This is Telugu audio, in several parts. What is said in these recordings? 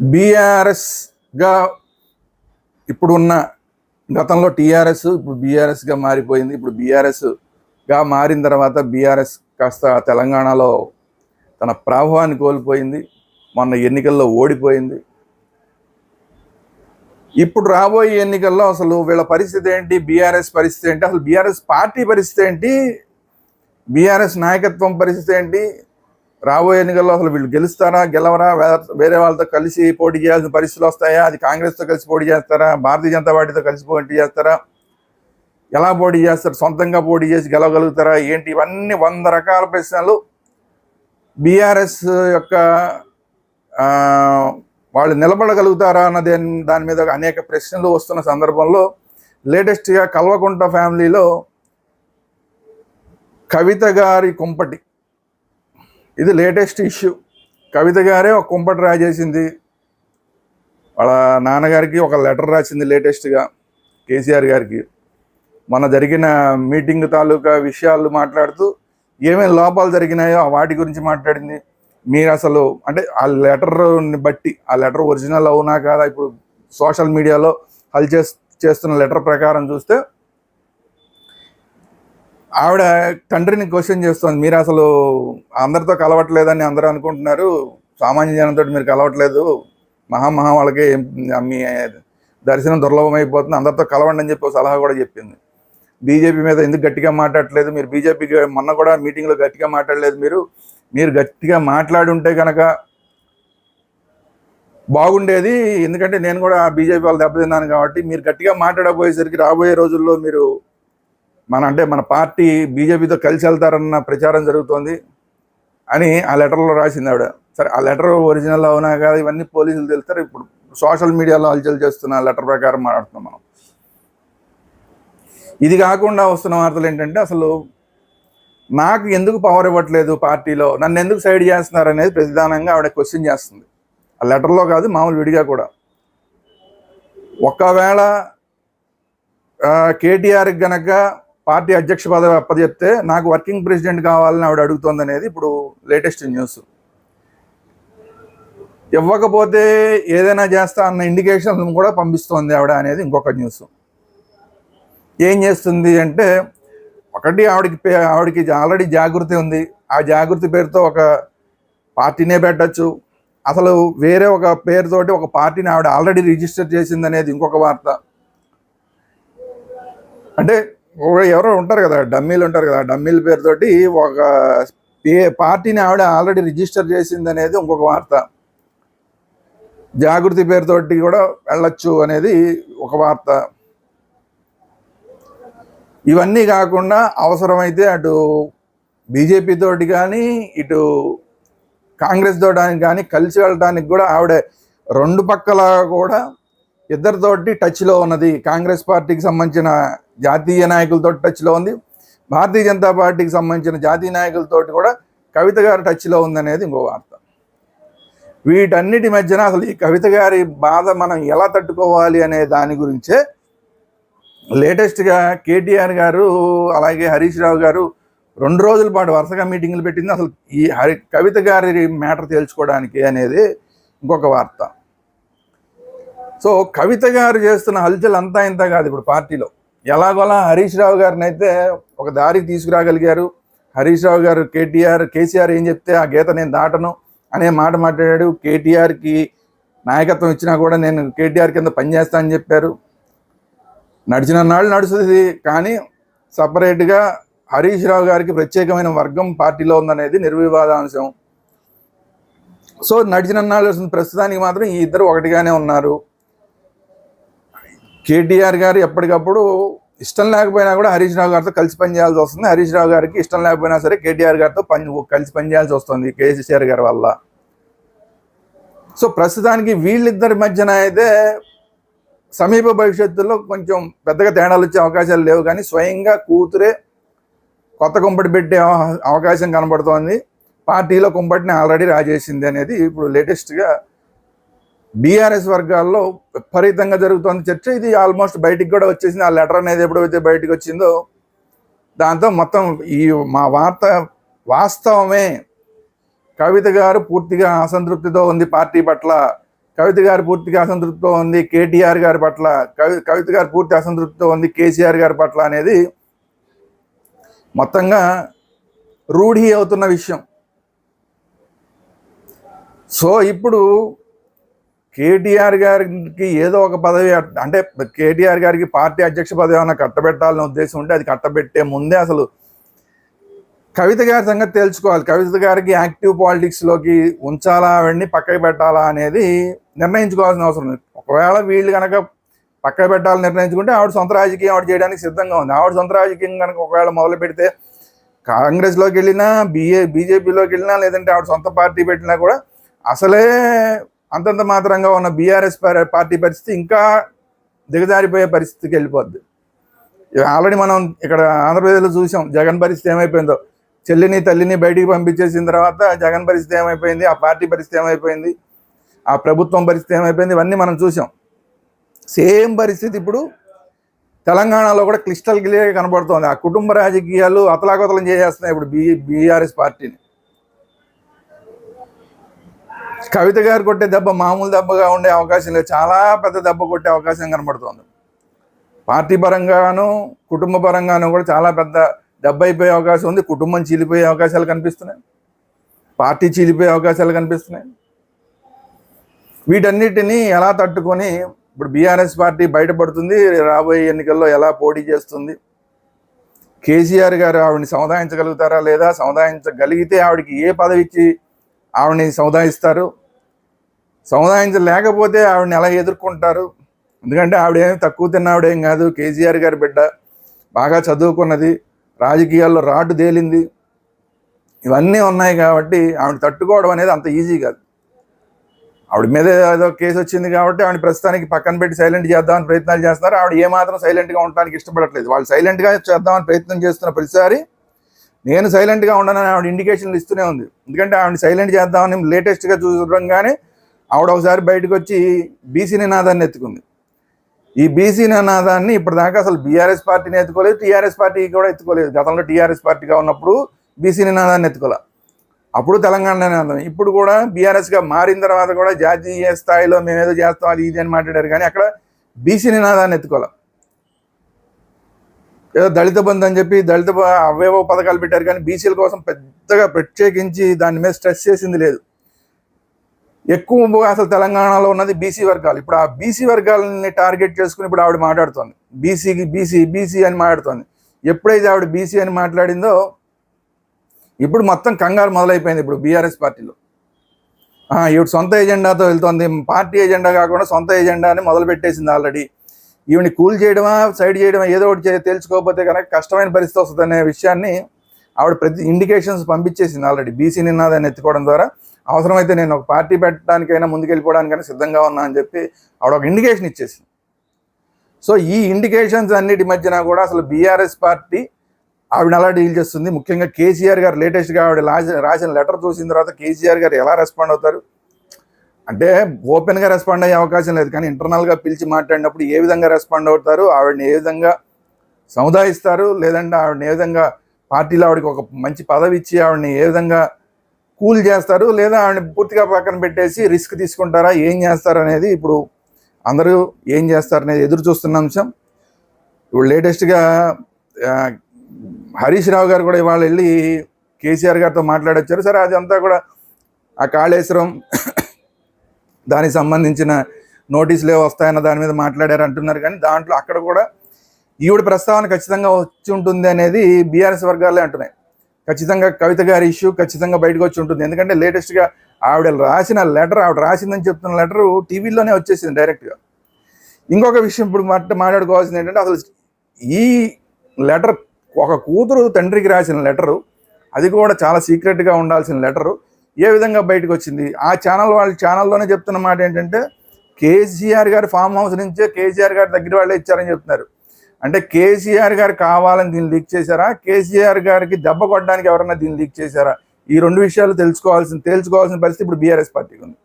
బీఆర్ఎస్గా ఇప్పుడున్న గతంలో టీఆర్ఎస్ ఇప్పుడు బీఆర్ఎస్గా మారిపోయింది. ఇప్పుడు బీఆర్ఎస్గా మారిన తర్వాత బీఆర్ఎస్ కాస్త తెలంగాణలో తన ప్రభావాన్ని కోల్పోయింది. మొన్న ఎన్నికల్లో ఓడిపోయింది. ఇప్పుడు రాబోయే ఎన్నికల్లో అసలు వీళ్ళ పరిస్థితి ఏంటి? బీఆర్ఎస్ పరిస్థితి ఏంటి? అసలు బీఆర్ఎస్ పార్టీ పరిస్థితి ఏంటి? బీఆర్ఎస్ నాయకత్వం పరిస్థితి ఏంటి? రాబోయే ఎన్నికల్లో అసలు వీళ్ళు గెలుస్తారా గెలవరా వేరే వాళ్ళతో కలిసి పోటీ చేయాల్సిన పరిస్థితులు వస్తాయా? అది కాంగ్రెస్తో కలిసి పోటీ చేస్తారా? భారతీయ జనతా పార్టీతో కలిసి పోటీ చేస్తారా? ఎలా పోటీ చేస్తారు? సొంతంగా పోటీ చేసి గెలవగలుగుతారా? ఏంటి? ఇవన్నీ వంద రకాల ప్రశ్నలు. బీఆర్ఎస్ యొక్క వాళ్ళు నిలబడగలుగుతారా అన్న దాని మీద అనేక ప్రశ్నలు వస్తున్న సందర్భంలో లేటెస్ట్గా కల్వకుంట ఫ్యామిలీలో కవిత గారి కుంపటి ఇది లేటెస్ట్ ఇష్యూ. కవిత గారే ఒక కుంపటి రాజేసింది. వాళ్ళ నాన్నగారికి ఒక లెటర్ రాసింది లేటెస్ట్గా కేసీఆర్ గారికి. మన జరిగిన మీటింగ్ తాలూకా విషయాలు మాట్లాడుతూ ఏమేమి లోపాలు జరిగినాయో వాటి గురించి మాట్లాడింది. మీరు అసలు అంటే ఆ లెటర్ని బట్టి ఆ లెటర్ ఒరిజినల్ అవునా కాదా? ఇప్పుడు సోషల్ మీడియాలో హల్ చేస్తున్న లెటర్ ప్రకారం చూస్తే ఆవిడ తండ్రిని క్వశ్చన్ చేస్తుంది. మీరు అసలు అందరితో కలవట్లేదని అందరూ అనుకుంటున్నారు. సామాన్య జనంతో మీరు కలవట్లేదు. మహామహా వాళ్ళకి మీ దర్శనం దుర్లభం అయిపోతుంది. అందరితో కలవండి అని చెప్పి సలహా కూడా చెప్పింది. బీజేపీ మీద ఎందుకు గట్టిగా మాట్లాడలేదు మీరు బీజేపీకి మొన్న కూడా మీటింగ్లో గట్టిగా మాట్లాడలేదు మీరు. మీరు గట్టిగా మాట్లాడి ఉంటే కనుక బాగుండేది. ఎందుకంటే నేను కూడా బీజేపీ వాళ్ళు దెబ్బతిన్నాను కాబట్టి మీరు గట్టిగా మాట్లాడబోయేసరికి రాబోయే రోజుల్లో మీరు మన అంటే మన పార్టీ బీజేపీతో కలిసి వెళ్తారన్న ప్రచారం జరుగుతోంది అని ఆ లెటర్లో రాసింది ఆవిడ. సరే ఆ లెటర్ ఒరిజినల్ అవునా కాదు ఇవన్నీ పోలీసులు తెలుస్తారు. ఇప్పుడు సోషల్ మీడియాలో హల్చల్ చేస్తున్న లెటర్ ప్రకారం మాట్లాడుతున్నాం మనం. ఇది కాకుండా వస్తున్న వార్తలు ఏంటంటే అసలు నాకు ఎందుకు పవర్ ఇవ్వట్లేదు పార్టీలో? నన్ను ఎందుకు సైడ్ చేస్తున్నారు అనేది ప్రతిదానంగా ఆవిడ క్వశ్చన్ చేస్తుంది. ఆ లెటర్లో కాదు మామూలు విడిగా కూడా. ఒకవేళ కేటీఆర్కి గనక పార్టీ అధ్యక్ష పదవి అప్పచెప్తే నాకు వర్కింగ్ ప్రెసిడెంట్ కావాలని ఆవిడ అడుగుతుంది అనేది ఇప్పుడు లేటెస్ట్ న్యూస్. ఇవ్వకపోతే ఏదైనా చేస్తా అన్న ఇండికేషన్ కూడా పంపిస్తోంది ఆవిడ అనేది ఇంకొక న్యూస్. ఏం చేస్తుంది అంటే ఒకటి ఆవిడకి పే- ఆవిడకి ఆల్రెడీ జాగృతి ఉంది. ఆ జాగృతి పేరుతో ఒక పార్టీనే పెట్టచ్చు. అసలు వేరే ఒక పేరుతోటి ఒక పార్టీని ఆవిడ ఆల్రెడీ రిజిస్టర్ చేసింది అనేది ఇంకొక వార్త. అంటే ఎవరో ఉంటారు కదా డమ్మీలు ఉంటారు కదా డమ్మీల పేరుతోటి ఒక పార్టీని ఆవిడ ఆల్రెడీ రిజిస్టర్ చేసింది అనేది ఇంకొక వార్త. జాగృతి పేరుతోటి కూడా వెళ్ళొచ్చు అనేది ఒక వార్త. ఇవన్నీ కాకుండా అవసరమైతే అటు బీజేపీ తోటి కానీ ఇటు కాంగ్రెస్ తోటి కానీ కలిసి వెళ్ళడానికి కూడా ఆవిడ రెండు పక్కల కూడా ఇద్దరితోటి టచ్లో ఉన్నది. కాంగ్రెస్ పార్టీకి సంబంధించిన జాతీయ నాయకులతో టచ్లో ఉంది. భారతీయ జనతా పార్టీకి సంబంధించిన జాతీయ నాయకులతోటి కూడా కవిత గారు టచ్లో ఉందనేది ఇంకో వార్త. వీటన్నిటి మధ్యన అసలు ఈ కవిత గారి బాధ మనం ఎలా తట్టుకోవాలి అనే దాని గురించే లేటెస్ట్గా కేటీఆర్ గారు అలాగే హరీష్ రావు గారు రెండు రోజుల పాటు వరుసగా మీటింగ్లు పెట్టింది. అసలు ఈ హరి కవిత గారి మ్యాటర్ తేల్చుకోవడానికి అనేది ఇంకొక వార్త. సో కవిత గారు చేస్తున్న హల్చల్ అంతా ఇంత కాదు ఇప్పుడు పార్టీలో. ఎలాగోలా హరీష్ రావు గారిని అయితే ఒక దారికి తీసుకురాగలిగారు. హరీష్ రావు గారు కేటీఆర్ కేసీఆర్ ఏం చెప్తే ఆ గీత నేను దాటను అనే మాట మాట్లాడాడు. కేటీఆర్కి నాయకత్వం ఇచ్చినా కూడా నేను కేటీఆర్ కింద పనిచేస్తా అని చెప్పారు. నడిచిన నాళ్ళు నడుస్తుంది కానీ సపరేట్గా హరీష్ రావు గారికి ప్రత్యేకమైన వర్గం పార్టీలో ఉందనేది నిర్వివాదాంశం. సో నడిచిన నాళ్ళు వస్తుంది. ప్రస్తుతానికి మాత్రం ఈ ఇద్దరు ఒకటిగానే ఉన్నారు. కేటీఆర్ గారు ఎప్పటికప్పుడు ఇష్టం లేకపోయినా కూడా హరీష్ రావు గారితో కలిసి పనిచేయాల్సి వస్తుంది. హరీష్ రావు గారికి ఇష్టం లేకపోయినా సరే కేటీఆర్ గారితో పని కలిసి పనిచేయాల్సి వస్తుంది కేసీఆర్ గారి వల్ల. సో ప్రస్తుతానికి వీళ్ళిద్దరి మధ్యన అయితే సమీప భవిష్యత్తులో కొంచెం పెద్దగా తేడాలు వచ్చే అవకాశాలు లేవు. కానీ స్వయంగా కూతురే కొత్త కుంపటి పెట్టే అవ- అవకాశం కనబడుతోంది. పార్టీలో కుంపటిని ఆల్రెడీ రాజేసింది అనేది ఇప్పుడు లేటెస్ట్గా బీఆర్ఎస్ వర్గాల్లో విపరీతంగా జరుగుతోంది చర్చ. ఇది ఆల్మోస్ట్ బయటికి కూడా వచ్చేసింది. ఆ లెటర్ అనేది ఎప్పుడైతే బయటకు వచ్చిందో దాంతో మొత్తం ఈ మా వార్త వాస్తవమే. కవిత గారు పూర్తిగా అసంతృప్తితో ఉంది పార్టీ పట్ల. కవిత గారు పూర్తిగా అసంతృప్తితో ఉంది కేటీఆర్ గారి పట్ల. కవి కవిత గారు పూర్తి అసంతృప్తితో ఉంది కేసీఆర్ గారి పట్ల అనేది మొత్తంగా రూఢి అవుతున్న విషయం. సో ఇప్పుడు కేటీఆర్ గారికి ఏదో ఒక పదవి అంటే కేటీఆర్ గారికి పార్టీ అధ్యక్ష పదవి ఏమైనా కట్టబెట్టాలనే ఉద్దేశం ఉంటే అది కట్టబెట్టే ముందే అసలు కవిత గారి సంగతి తెలుసుకోవాలి. కవిత గారికి యాక్టివ్ పాలిటిక్స్లోకి ఉంచాలా ఆవిడ్ని పక్కకి పెట్టాలా అనేది నిర్ణయించుకోవాల్సిన అవసరం ఉంది ఒకవేళ వీళ్ళు కనుక పక్కకి పెట్టాలని నిర్ణయించుకుంటే ఆవిడ సొంత రాజకీయం ఆవిడ చేయడానికి సిద్ధంగా ఉంది. ఆవిడ సొంత రాజకీయం కనుక ఒకవేళ మొదలు పెడితే కాంగ్రెస్లోకి వెళ్ళినా బిఏ బీజేపీలోకి వెళ్ళినా లేదంటే ఆవిడ సొంత పార్టీ పెట్టినా కూడా అసలే అంతంత మాత్రంగా ఉన్న బీఆర్ఎస్ పార్టీ పరిస్థితి ఇంకా దిగజారిపోయే పరిస్థితికి వెళ్ళిపోద్ది. ఆల్రెడీ మనం ఇక్కడ ఆంధ్రప్రదేశ్లో చూసాం జగన్ పరిస్థితి ఏమైపోయిందో. చెల్లిని తల్లిని బయటికి పంపించేసిన తర్వాత జగన్ పరిస్థితి ఏమైపోయింది ఆ పార్టీ పరిస్థితి ఏమైపోయింది ఆ ప్రభుత్వం పరిస్థితి ఏమైపోయింది ఇవన్నీ మనం చూసాం. సేమ్ పరిస్థితి ఇప్పుడు తెలంగాణలో కూడా క్లిస్టల్ క్లియర్గా కనబడుతోంది. ఆ కుటుంబ రాజకీయాలు అతలాకుతలం చేసేస్తున్నాయి ఇప్పుడు బీ బీఆర్ఎస్ పార్టీని. కవిత గారు కొట్టే దెబ్బ మామూలు దెబ్బగా ఉండే అవకాశం లేదు. చాలా పెద్ద దెబ్బ కొట్టే అవకాశం కనబడుతోంది. పార్టీ పరంగాను కుటుంబ పరంగాను కూడా చాలా పెద్ద దెబ్బ అయిపోయే అవకాశం ఉంది. కుటుంబం చీలిపోయే అవకాశాలు కనిపిస్తున్నాయి. పార్టీ చీలిపోయే అవకాశాలు కనిపిస్తున్నాయి. వీటన్నిటిని ఎలా తట్టుకొని ఇప్పుడు బీఆర్ఎస్ పార్టీ బయటపడుతుంది రాబోయే ఎన్నికల్లో ఎలా పోటీ చేస్తుంది? కేసీఆర్ గారు ఆవిడని సముదాయించగలుగుతారా లేదా? సముదాయించగలిగితే ఆవిడకి ఏ పదవి ఇచ్చి ఆవిడని సముదాయిస్తారు? సముదాయించలేకపోతే ఆవిడని ఎలా ఎదుర్కొంటారు? ఎందుకంటే ఆవిడేమి తక్కువ తిన్నావిడేం కాదు. కేసీఆర్ గారి బిడ్డ బాగా చదువుకున్నది. రాజకీయాల్లో రాటు తేలింది. ఇవన్నీ ఉన్నాయి కాబట్టి ఆవిడ తట్టుకోవడం అనేది అంత ఈజీ కాదు. ఆవిడ మీద ఏదో కేసు వచ్చింది కాబట్టి ఆవిడ ప్రస్తుతానికి పక్కన పెట్టి సైలెంట్ చేద్దామని ప్రయత్నాలు చేస్తున్నారు. ఆవిడ ఏమాత్రం సైలెంట్గా ఉండడానికి ఇష్టపడట్లేదు. వాళ్ళు సైలెంట్గా చేద్దామని ప్రయత్నం చేస్తున్న ప్రతిసారి నేను సైలెంట్గా ఉండనని ఆవిడ ఇండికేషన్లు ఇస్తూనే ఉంది. ఎందుకంటే ఆవిడ సైలెంట్ చేద్దామని లేటెస్ట్గా చూడంగానే ఆవిడ ఒకసారి బయటకు వచ్చి బీసీ నినాదాన్ని ఎత్తుకుంది. ఈ బీసీ నినాదాన్ని ఇప్పటిదాకా అసలు బీఆర్ఎస్ పార్టీని ఎత్తుకోలేదు టీఆర్ఎస్ పార్టీ కూడా ఎత్తుకోలేదు. గతంలో టీఆర్ఎస్ పార్టీగా ఉన్నప్పుడు బీసీ నినాదాన్ని ఎత్తుకోలే. అప్పుడు తెలంగాణ నినాదం. ఇప్పుడు కూడా బీఆర్ఎస్గా మారిన తర్వాత కూడా జాతీయ స్థాయిలో మేము ఏదో చేస్తాం అది ఇది అని మాట్లాడారు కానీ అక్కడ బీసీ నినాదాన్ని ఎత్తుకోలే. ఏదో దళిత బంధు అని చెప్పి దళిత బ- అవేవో పథకాలు పెట్టారు కానీ బీసీల కోసం పెద్దగా ప్రత్యేకించి దాని మీద స్ట్రెస్ చేసింది లేదు. ఎక్కువ అసలు తెలంగాణలో ఉన్నది బీసీ వర్గాలు. ఇప్పుడు ఆ బీసీ వర్గాలని టార్గెట్ చేసుకుని ఇప్పుడు ఆవిడ మాట్లాడుతోంది. బీసీకి బీసీ బీసీ అని మాట్లాడుతోంది. ఎప్పుడైతే ఆవిడ బీసీ అని మాట్లాడిందో ఇప్పుడు మొత్తం కంగారు మొదలైపోయింది ఇప్పుడు బీఆర్ఎస్ పార్టీలో. ఈవిడ సొంత ఎజెండాతో వెళ్తోంది. పార్టీ ఎజెండా కాకుండా సొంత ఎజెండాని మొదలుపెట్టేసింది ఆల్రెడీ. ఈవిని కూల్ చేయడమా సైడ్ చేయడమా ఏదో ఒకటి తెలుసుకోకపోతే కనుక కష్టమైన పరిస్థితి వస్తుంది అనే విషయాన్ని ఆవిడ ప్రతి ఇండికేషన్స్ పంపించేసింది ఆల్రెడీ. బీసీ నినాదాన్ని ఎత్తుకోవడం ద్వారా. అవసరమైతే నేను ఒక పార్టీ పెట్టడానికైనా ముందుకెళ్ళిపోవడానికైనా సిద్ధంగా ఉన్నా అని చెప్పి ఆవిడ ఒక ఇండికేషన్ ఇచ్చేసింది. సో ఈ ఇండికేషన్స్ అన్నిటి మధ్యన కూడా అసలు బీఆర్ఎస్ పార్టీ ఆవిడ ఎలా డీల్ చేస్తుంది. ముఖ్యంగా కేసీఆర్ గారు లేటెస్ట్గా ఆవిడ రాసిన రాసిన లెటర్ చూసిన తర్వాత కేసీఆర్ గారు ఎలా రెస్పాండ్ అవుతారు? అంటే ఓపెన్గా రెస్పాండ్ అయ్యే అవకాశం లేదు. కానీ ఇంటర్నల్గా పిలిచి మాట్లాడినప్పుడు ఏ విధంగా రెస్పాండ్ అవుతారు? ఆవిడని ఏ విధంగా సముదాయిస్తారు? లేదంటే ఆవిడని ఏ విధంగా పార్టీలో ఆవిడకి ఒక మంచి పదవి ఇచ్చి ఆవిడని ఏ విధంగా కూల్ చేస్తారు లేదా ఆవిడని పూర్తిగా పక్కన పెట్టేసి రిస్క్ తీసుకుంటారా ఏం చేస్తారు అనేది ఇప్పుడు అందరూ ఏం చేస్తారు అనేది ఎదురు చూస్తున్న అంశం. ఇప్పుడు లేటెస్ట్గా హరీష్ రావు గారు కూడా ఇవాళ వెళ్ళి కేసీఆర్ గారితో మాట్లాడొచ్చారు. సరే అదంతా కూడా ఆ కాళేశ్వరం దానికి సంబంధించిన నోటీసులు ఏవో వస్తాయన్న దాని మీద మాట్లాడారు అంటున్నారు. కానీ దాంట్లో అక్కడ కూడా ఈవిడ ప్రస్తావన ఖచ్చితంగా వచ్చి ఉంటుంది అనేది బీఆర్ఎస్ వర్గాలే అంటున్నాయి. ఖచ్చితంగా కవిత గారి ఇష్యూ ఖచ్చితంగా బయటకు వచ్చి ఉంటుంది. ఎందుకంటే లేటెస్ట్గా ఆవిడ రాసిన లెటర్ ఆవిడ రాసిందని చెప్తున్న లెటర్ టీవీలోనే వచ్చేసింది డైరెక్ట్గా ఇంకొక విషయం ఇప్పుడు మాట మాట్లాడుకోవాల్సింది ఏంటంటే అసలు ఈ లెటర్ ఒక కూతురు తండ్రికి రాసిన లెటరు అది కూడా చాలా సీక్రెట్గా ఉండాల్సిన లెటరు ఏ విధంగా బయటకు వచ్చింది? ఆ ఛానల్ వాళ్ళ ఛానల్లోనే చెప్తున్న మాట ఏంటంటే కేసీఆర్ గారి ఫామ్ హౌస్ నుంచే కేసీఆర్ గారి దగ్గర వాళ్ళే ఇచ్చారని చెప్తున్నారు. అంటే కేసీఆర్ గారు కావాలని దీన్ని లీక్ చేశారా? కేసీఆర్ గారికి దెబ్బ కొట్టడానికి ఎవరన్నా దీన్ని లీక్ చేశారా? ఈ రెండు విషయాలు తెలుసుకోవాల్సిన తెలుసుకోవాల్సిన పరిస్థితి ఇప్పుడు బీఆర్ఎస్ పార్టీకి ఉంది.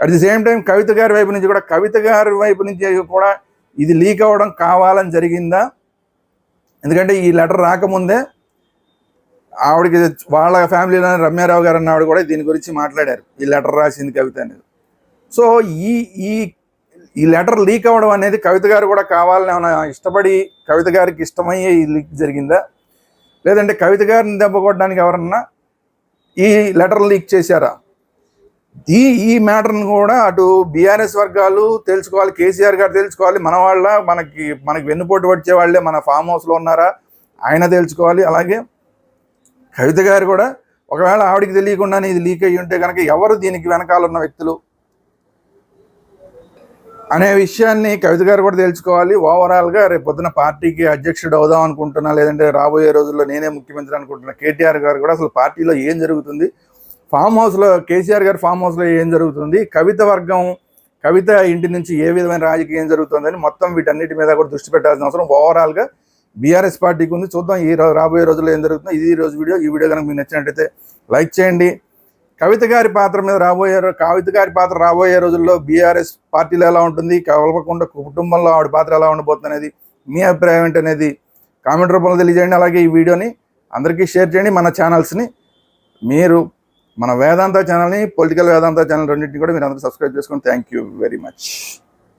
At the same time Kavitha గారి వైపు నుంచి కూడా కవిత గారి వైపు నుంచి కూడా ఇది లీక్ అవ్వడం కావాలని జరిగిందా? ఎందుకంటే ఈ లెటర్ రాకముందే ఆవిడకి వాళ్ళ ఫ్యామిలీలో రమ్యారావు గారు అన్న ఆవిడ కూడా దీని గురించి మాట్లాడారు. ఈ లెటర్ రాసింది కవిత అనేది. సో ఈ ఈ ఈ లెటర్ లీక్ అవ్వడం అనేది కవిత గారు కూడా కావాలని ఏమైనా ఇష్టపడి కవిత గారికి ఇష్టమయ్యే ఈ లీక్ జరిగిందా? లేదంటే కవిత గారిని దెబ్బ కొట్టడానికి ఎవరన్నా ఈ లెటర్ లీక్ చేశారా? ఈ ఈ మ్యాటర్ను కూడా అటు బీఆర్ఎస్ వర్గాలు తెలుసుకోవాలి కేసీఆర్ గారు తెలుసుకోవాలి మన వాళ్ళ మనకి మనకి వెన్నుపోటు వచ్చే వాళ్ళే మన ఫామ్ హౌస్లో ఉన్నారా? ఆయన తెలుసుకోవాలి. అలాగే కవిత గారు కూడా ఒకవేళ ఆవిడకి తెలియకుండానే ఇది లీక్ అయ్యి ఉంటే కనుక ఎవరు దీనికి వెనకాల ఉన్న వ్యక్తులు? అనే విషయాన్ని కవిత గారు కూడా తెలుసుకోవాలి. ఓవరాల్గా రేపు పొద్దున పార్టీకి అధ్యక్షుడు అవుదాం అనుకుంటున్నా లేదంటే రాబోయే రోజుల్లో నేనే ముఖ్యమంత్రి అనుకుంటున్నా కేటీఆర్ గారు కూడా అసలు పార్టీలో ఏం జరుగుతుంది? ఫామ్ హౌస్లో కేసీఆర్ గారు ఫామ్ హౌస్లో ఏం జరుగుతుంది? కవిత వర్గం కవిత ఇంటి నుంచి ఏ విధమైన రాజకీయం జరుగుతుందని మొత్తం వీటన్నిటి మీద కూడా దృష్టి పెట్టాల్సిన అవసరం. ఓవరాల్గా బీఆర్ఎస్ పార్టీకి ఉంది. చూద్దాం ఈ రాబోయే రోజుల్లో ఏం జరుగుతుందో. ఇది ఈ రోజు వీడియో. ఈ వీడియో కనుక మీకు నచ్చినట్టయితే లైక్ చేయండి. కవిత గారి పాత్ర మీద రాబోయే కవిత గారి పాత్ర రాబోయే రోజుల్లో బీఆర్ఎస్ పార్టీలో ఎలా ఉంటుంది? కలవకుండా కుటుంబంలో ఆవిడ పాత్ర ఎలా ఉండబోతుంది అనేది మీ అభిప్రాయం ఏంటనేది కామెంట్ రూపంలో తెలియజేయండి. అలాగే ఈ వీడియోని అందరికీ షేర్ చేయండి. మన ఛానల్స్ని మీరు మన వేదాంత ఛానల్ని పొలిటికల్ వేదాంత ఛానల్ రెండింటిని కూడా మీరు అందరూ సబ్స్క్రైబ్ చేసుకోండి థ్యాంక్ యూ వెరీ మచ్.